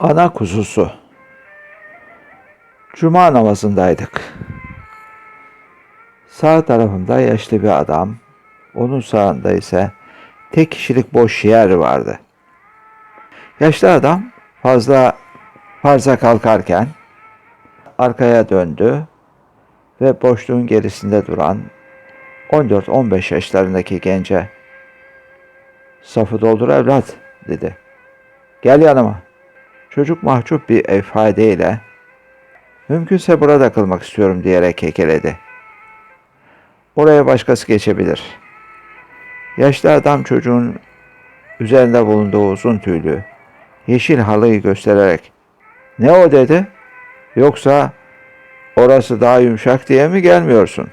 Ana kuzusu. Cuma namazındaydık. Sağ tarafımda yaşlı bir adam, onun sağında ise tek kişilik boş yer vardı. Yaşlı adam fazla farza kalkarken arkaya döndü ve boşluğun gerisinde duran 14-15 yaşlarındaki gence safı doldur evlat dedi. Gel yanıma. Çocuk mahcup bir ifadeyle mümkünse burada kılmak istiyorum diyerek kekeledi. Oraya başkası geçebilir. Yaşlı adam çocuğun üzerinde bulunduğu uzun tüylü yeşil halıyı göstererek ne o dedi? Yoksa orası daha yumuşak diye mi gelmiyorsun?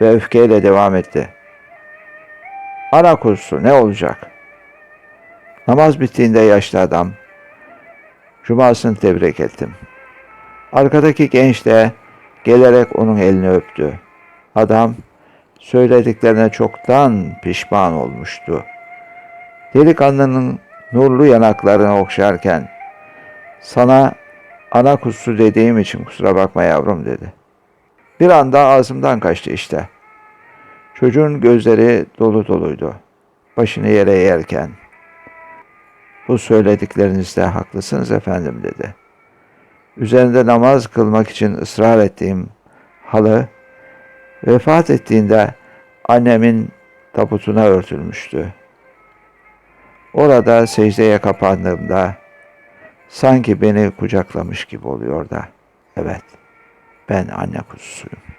Ve öfkeyle devam etti. Ana kuzusu ne olacak? Namaz bittiğinde yaşlı adam Cumasını tebrik ettim. Arkadaki genç de gelerek onun elini öptü. Adam söylediklerine çoktan pişman olmuştu. Delikanlının nurlu yanaklarını okşarken sana ana kuzusu dediğim için kusura bakma yavrum dedi. Bir anda ağzımdan kaçtı işte. Çocuğun gözleri dolu doluydu. Başını yere yerken bu söylediklerinizde haklısınız efendim dedi. Üzerinde namaz kılmak için ısrar ettiğim halı vefat ettiğinde annemin tabutuna örtülmüştü. Orada secdeye kapandığımda sanki beni kucaklamış gibi oluyor da. Evet, ben anne kuzusuyum.